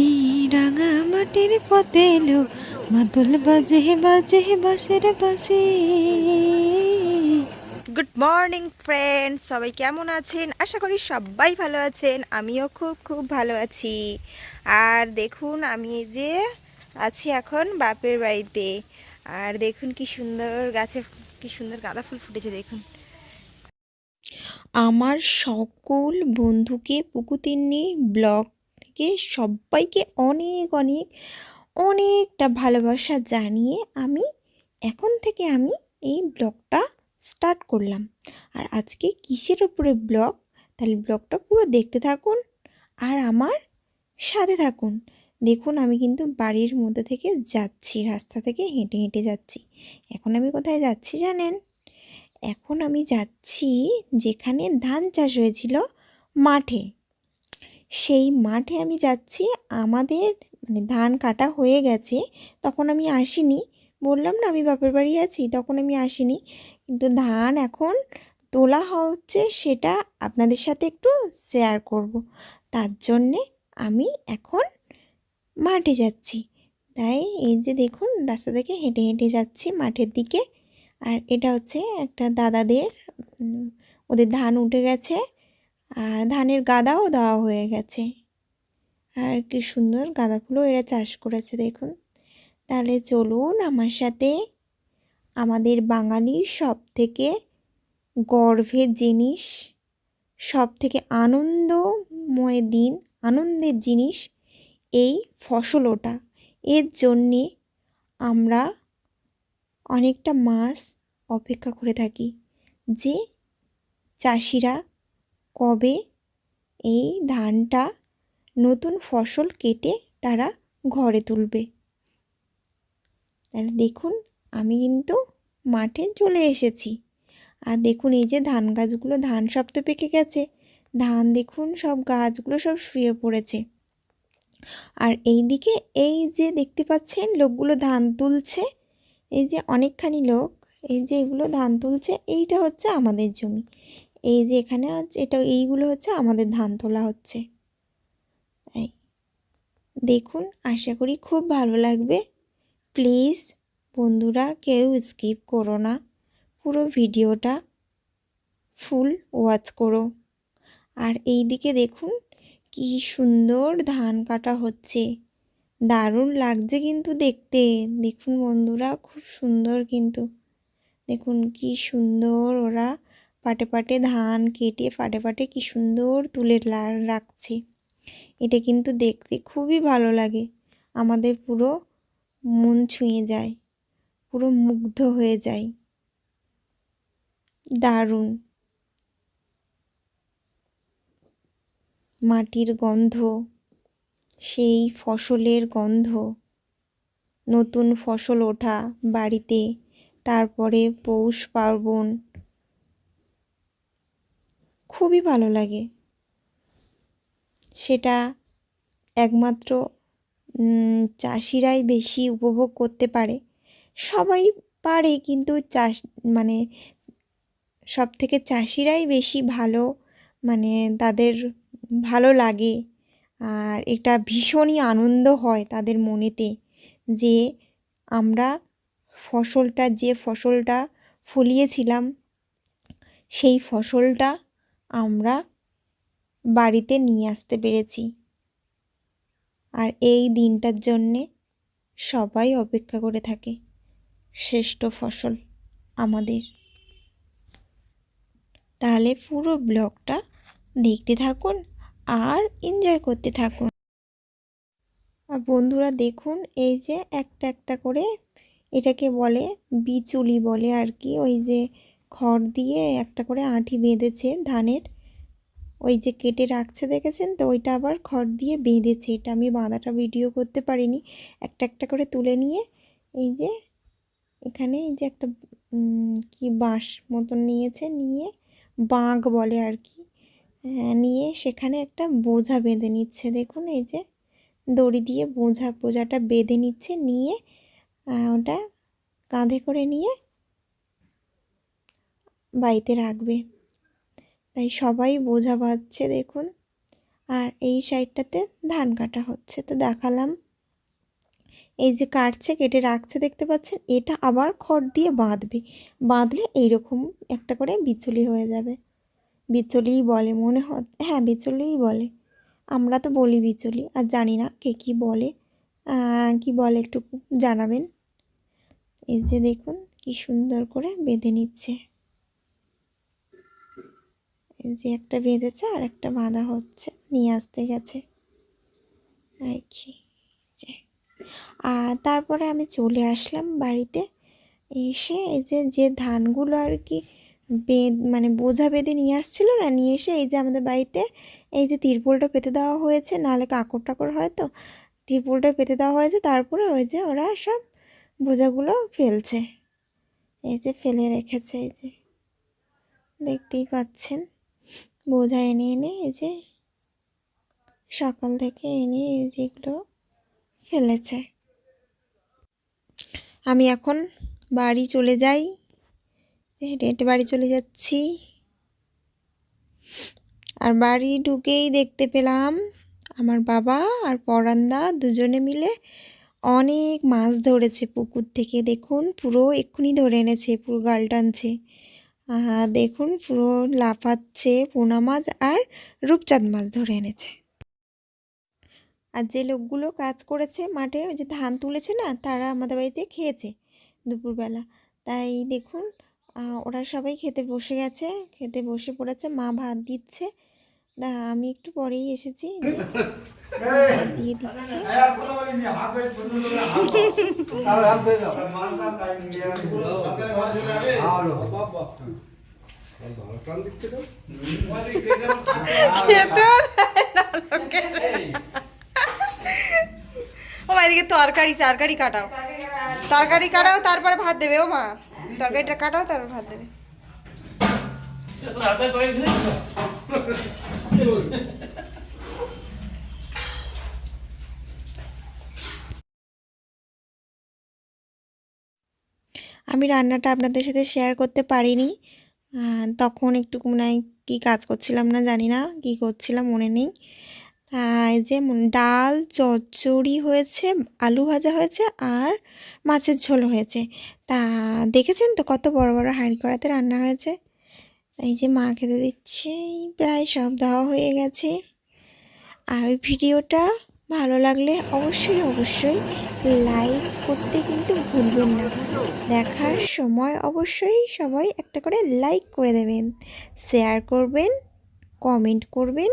এই রাঙা মাটির পথে এলো মাদল বাজে বাজে বাসের বাসি গুড মর্নিং ফ্রেন্ড সবাই কেমন আছেন? আশা করি সবাই ভালো আছেন। আমিও খুব খুব ভালো আছি। আর দেখুন আমি যে আছি এখন বাপের বাড়িতে। আর দেখুন কি সুন্দর গাছে কি সুন্দর গাঁদা ফুল ফুটেছে দেখুন। আমার সকল বন্ধুকে পুকুতিন্নি ব্লগ থেকে সবাইকে অনেক অনেক, অনেকটা ভালোবাসা জানিয়ে আমি এখন থেকে আমি এই ব্লগটা স্টার্ট করলাম। আর আজকে কিসের উপরে ব্লগ? তাহলে ব্লগটা পুরো দেখতে থাকুন আর আমার সাথে থাকুন। দেখুন, আমি কিন্তু বাড়ির মধ্যে থেকে যাচ্ছি, রাস্তা থেকে হেঁটে হেঁটে যাচ্ছি। এখন আমি কোথায় যাচ্ছি জানেন? এখন আমি যাচ্ছি যেখানে ধান চাষ হয়েছিল মাঠে। সেই মাঠে আমি যাচ্ছি, আমাদের মানে ধান কাটা হয়ে গেছে, তখন আমি আসিনি। বললাম, না, আমি বাপের বাড়ি আছি। তখন আমি আসিনি। কিন্তু ধান এখন তোলা হচ্ছে, সেটা আপনাদের সাথে একটু শেয়ার করব। তার জন্যে আমি এখন মাঠে যাচ্ছি। তাই এই যে দেখুন, রাস্তা থেকে হেঁটে হেঁটে যাচ্ছি মাঠের দিকে। আর এটা হচ্ছে একটা দাদাদের ওদের ধান উঠে গেছে। আর ধানের গাদাও দেওয়া হয়ে গেছে। আর কি সুন্দর গাঁদা ফুলও এরা চাষ করেছে দেখুন। তাহলে চলুন আমার সাথে আমাদের বাঙালির সব থেকে গর্বের জিনিস সব থেকে আনন্দময় দিন, আনন্দের জিনিস এই ফসল ওটা এর জন্যে আমরা অনেকটা মাস অপেক্ষা করে থাকি যে চাষিরা কবে এই ধানটা নতুন ফসল কেটে তারা ঘরে তুলবে? তাহলে দেখুন, আমি কিন্তু মাঠে চলে এসেছি। আর দেখুন, এই যে ধান গাছগুলো, ধান সব তো পেকে গেছে। ধান দেখুন, সব গাছগুলো সব শুয়ে পড়েছে। আর এই দিকে এই যে দেখতে পাচ্ছেন, লোকগুলো ধান তুলছে। এই যে অনেকখানি লোক, এই যে এগুলো ধান তুলছে, এইটা হচ্ছে আমাদের জমি। এই যে এখানে এটা এইগুলো হচ্ছে আমাদের ধান তোলা হচ্ছে। তাই। দেখুন, আশা করি খুব ভালো লাগবে। প্লিজ বন্ধুরা কেউ স্কিপ করো না। পুরো ভিডিওটা ফুল ওয়াচ করো। আর এই দিকে দেখুন, কি সুন্দর ধান কাটা হচ্ছে। দারুণ লাগছে কিন্তু দেখতে। দেখুন বন্ধুরা, খুব সুন্দর কিন্তু। দেখুন কি সুন্দর ওরা পাটে পাটে ধান কেটে পাটে পাটে কি সুন্দর তুলে রাখছে। এটা কিন্তু দেখতে খুবই ভালো লাগে। আমাদের পুরো মন ছুঁয়ে যায়, পুরো মুগ্ধ হয়ে যায়। দারুণ। মাটির গন্ধ, সেই ফসলের গন্ধ, নতুন ফসল ওঠা বাড়িতে, তারপরে পৌষ পার্বণ খুবই ভালো লাগে। সেটা একমাত্র চাষিরাই বেশি উপভোগ করতে পারে। সবাই পারে কিন্তু চাষ মানে সব থেকে চাষিরাই বেশি ভালো মানে তাদের ভালো লাগে। আর এটা ভীষণই আনন্দ হয় তাদের মনেতে যে আমরা ফসলটা, যে ফসলটা ফলিয়েছিলাম, সেই ফসলটা আমরা বাড়িতে নিয়ে আসতে পেরেছি। আর এই দিনটার জন্যে সবাই অপেক্ষা করে থাকে। শ্রেষ্ঠ ফসল আমাদের। তাহলে পুরো ব্লগটা দেখতে থাকুন আর এনজয় করতে থাকুন। আর বন্ধুরা দেখুন, এই যে একটা একটা করে এটাকে বলে বিচুলি বলে আর কি, ওই যে খড় দিয়ে একটা করে আঁটি বেঁধেছে ধানের। ওই যে কেটে রাখছে দেখেছেন? তো ওইটা আবার খড় দিয়ে বেঁধেছে। এটা আমি বাঁধাটা ভিডিও করতে পারিনি। একটা একটা করে তুলে নিয়ে এই যে এখানে এই যে একটা কি বাঁশ মতন নিয়েছে নিয়ে বাঁক বলে আর কি। হ্যাঁ, নিয়ে সেখানে একটা বোঝা বেঁধে নিচ্ছে। দেখুন এই যে দড়ি দিয়ে বোঝা বোঝাটা বেঁধে নিচ্ছে। নিয়ে ওটা কাঁধে করে নিয়ে বাড়িতে রাখবে। তাই সবাই বোঝা বাঁধছে, দেখুন। আর এই সাইডটাতে ধান কাটা হচ্ছে। তো দেখালাম। এই যে কাটছে, কেটে রাখছে, দেখতে পাচ্ছেন? এটা আবার খড় দিয়ে বাঁধবে। বাঁধলে এইরকম একটা করে বিচুলি হয়ে যাবে। বিচুলিই বলে, মনে হয় হ্যাঁ বিচুলিই বলে। আমরা তো বলি বিচুলি, আর জানি না কে কী বলে। কি বলে একটু জানাবেন? এই যে দেখুন, কি সুন্দর করে বেঁধে নিচ্ছে। যে একটা বেঁধেছে আর একটা বাঁধা হচ্ছে, নিয়ে আসতে গেছে। আর কি আর তারপরে আমি চলে আসলাম বাড়িতে। এসে এই যে যে ধানগুলো আর কি বেদ মানে বোঝা বেঁধে নিয়ে আসছিল না, নিয়ে এসে এই যে আমাদের বাড়িতে এই যে তিরপলটা পেতে দেওয়া হয়েছে, নাহলে কাকড় টাকড় হয় তো, তিরপলটা পেতে দেওয়া হয়েছে, তারপরে ওই যে ওরা সব বোঝাগুলো ফেলছে। এই যে ফেলে রেখেছে, এই যে। দেখতেই পাচ্ছেন। বোঝা এনে এনে এই যে সকাল থেকে এনে এই যেগুলো ফেলেছে। আমি এখন বাড়ি চলে যাই হেঁটে বাড়ি চলে যাচ্ছি। আর বাড়ি ঢুকেই দেখতে পেলাম আমার বাবা আর পরান্দা দুজনে মিলে অনেক মাছ ধরেছে পুকুর থেকে। দেখুন, পুরো এক্ষুনি ধরে এনেছে, পুরো গাল টানছে দেখুন, পুরো লাফাচ্ছে পোনা মাছ আর রূপচাঁদ মাছ ধরে এনেছে। আর যে লোকগুলো কাজ করেছে মাঠে, ওই যে ধান তুলেছে না, তারা আমাদের বাড়িতে খেয়েছে দুপুরবেলা। তাই দেখুন ওরা সবাই খেতে বসে গেছে, খেতে বসে পড়েছে, মা ভাত দিচ্ছে। দা আমি একটু পরেই এসেছি। যে দিয়ে দিচ্ছে। ও মা এদিকে তরকারি তরকারি কাটাও। তরকারি কাটাও তারপরে ভাত দেবে। ও মা তরকারিটা কাটাও তারপর ভাত দেবে। আমি রান্নাটা আপনাদের সাথে শেয়ার করতে পারিনি। তখন একটু মনে হয় কী কাজ করছিলাম না জানি না, কী করছিলাম মনে নেই। এই যে ডাল, চচ্চড়ি হয়েছে, আলু ভাজা হয়েছে আর মাছের ঝোল হয়েছে। তা, দেখেছেন তো কত বড় বড় হাঁড়ি কড়াতে রান্না হয়েছে? এই যে মা খেতে দিচ্ছে প্রায় সব দেওয়া হয়ে গেছে। আর ভিডিওটা ভালো লাগলে অবশ্যই অবশ্যই লাইক করতে কিন্তু ভুলবেন না। দেখার সময় অবশ্যই সবাই একটা করে লাইক করে দেবেন, শেয়ার করবেন, কমেন্ট করবেন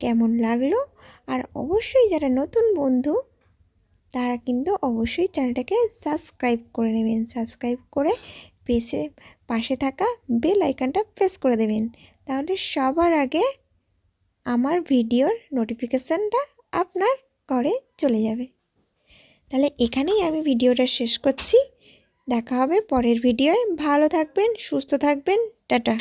কেমন লাগল। আর অবশ্যই যারা নতুন বন্ধু, তারা কিন্তু অবশ্যই চ্যানেলটাকে সাবস্ক্রাইব করে নেবেন। সাবস্ক্রাইব করে পেছে পাশে থাকা বেল আইকনটা প্রেস করে দেবেন। তাহলে সবার আগে আমার ভিডিওর নোটিফিকেশানটা আপনার ঘরে চলে যাবে। তাহলে এখানেই আমি ভিডিওটা শেষ করছি। দেখা হবে পরের ভিডিওয়। ভালো থাকবেন, সুস্থ থাকবেন। টাটা।